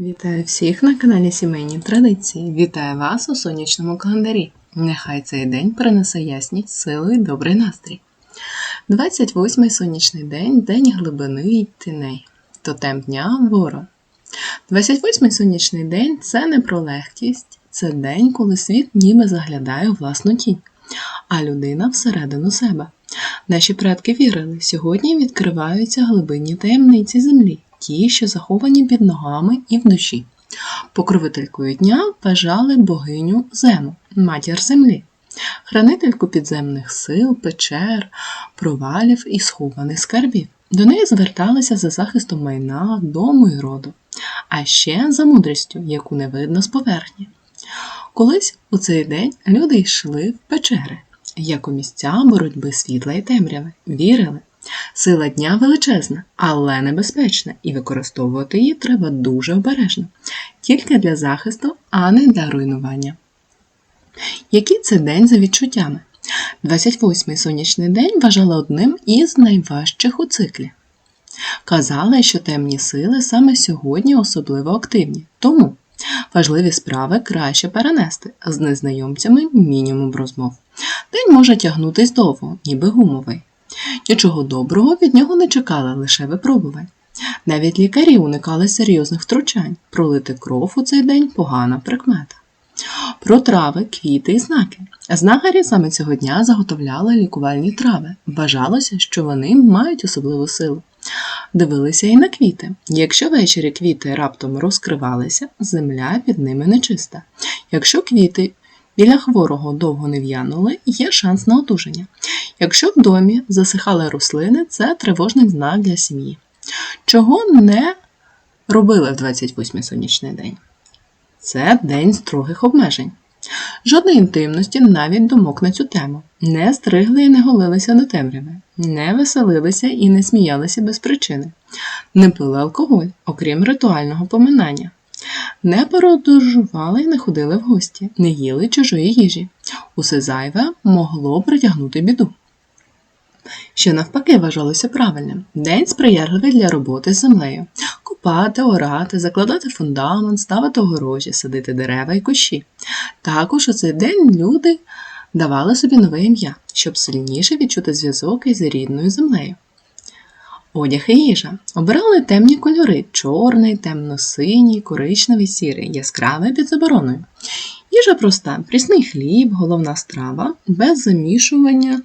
Вітаю всіх на каналі Сімейні Традиції. Вітаю вас у сонячному календарі. Нехай цей день принесе ясність, силу і добрий настрій. 28-й сонячний день день глибини і тіней. Тотем дня ворон. 28-й сонячний день це не про легкість, це день, коли світ ніби заглядає у власну тінь, а людина всередину себе. Наші предки вірили, сьогодні відкриваються глибинні таємниці землі, ті, що заховані під ногами і в душі. Покровителькою дня вважали богиню Зему, матір землі, хранительку підземних сил, печер, провалів і схованих скарбів. До неї зверталися за захистом майна, дому і роду, а ще за мудрістю, яку не видно з поверхні. Колись у цей день люди йшли в печери, як у місця боротьби світла і темряви, вірили. Сила дня величезна, але небезпечна, і використовувати її треба дуже обережно, тільки для захисту, а не для руйнування. Який це день за відчуттями? 28-й сонячний день вважали одним із найважчих у циклі. Казали, що темні сили саме сьогодні особливо активні, тому важливі справи краще перенести з незнайомцями мінімум розмов. День може тягнутись довго, ніби гумовий. Нічого доброго від нього не чекали лише випробувань. Навіть лікарі уникали серйозних втручань. Пролити кров у цей день погана прикмета. Про трави, квіти і знаки. Знахарі саме цього дня заготовляли лікувальні трави. Вважалося, що вони мають особливу силу. Дивилися і на квіти. Якщо ввечері квіти раптом розкривалися, земля під ними нечиста. Якщо квіти біля хворого довго не в'янули, є шанс на одужання. Якщо в домі засихали рослини, це тривожний знак для сім'ї. Чого не робили в 28-й сонячний день? Це день строгих обмежень. Жодної інтимності, навіть думок на цю тему. Не стригли і не голилися до темряви, не веселилися і не сміялися без причини, не пили алкоголь, окрім ритуального поминання, не подорожували і не ходили в гості, не їли чужої їжі. Усе зайве могло притягнути біду. Що навпаки вважалося правильним день сприярливий для роботи з землею, копати, орати, закладати фундамент, ставити огорожі, садити дерева і кущі. Також у цей день люди давали собі нове ім'я, щоб сильніше відчути зв'язок із рідною землею. Одяг і їжа. Обирали темні кольори чорний, темно-синій, коричневий, сірий, яскравий під забороною. Їжа проста, прісний хліб, головна страва, без замішування.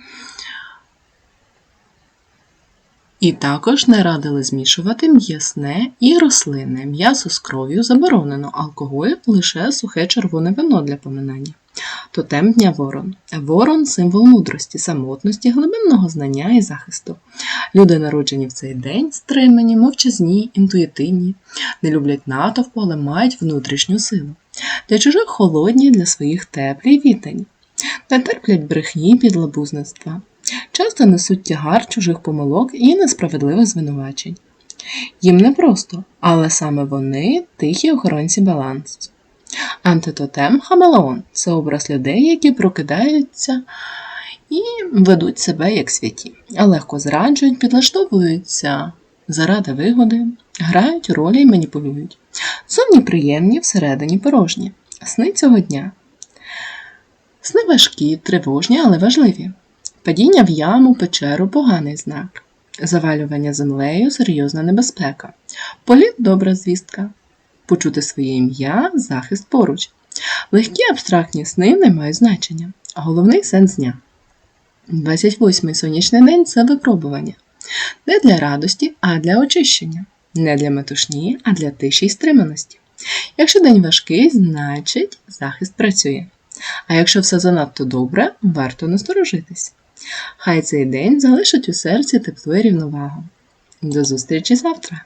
І також не радили змішувати м'ясне і рослинне. М'ясо з кров'ю заборонено, алкоголь лише сухе червоне вино для поминання. Тотем дня ворон. Ворон символ мудрості, самотності, глибинного знання і захисту. Люди, народжені в цей день, стримані, мовчазні, інтуїтивні, не люблять натовпу, але мають внутрішню силу. Для чужих холодні, для своїх теплі й віддані. Не терплять брехні підлабузництва. Часто несуть тягар чужих помилок і несправедливих звинувачень. Їм непросто, але саме вони тихі охоронці балансу. Антитотем Хамелеон це образ людей, які прокидаються і ведуть себе як святі, легко зраджують, підлаштовуються заради вигоди, грають ролі і маніпулюють. Зовні приємні, всередині порожні. Сни цього дня. Сни важкі, тривожні, але важливі. Падіння в яму, печеру поганий знак. Завалювання землею серйозна небезпека. Політ добра звістка. Почути своє ім'я, захист поруч. Легкі абстрактні сни не мають значення. Головний сенс дня. 28-й сонячний день це випробування. Не для радості, а для очищення. Не для метушні, а для тиші й стриманості. Якщо день важкий, значить захист працює. А якщо все занадто добре, варто насторожитись. Хай цей день залишить у серці тепло і рівновагу. До зустрічі завтра!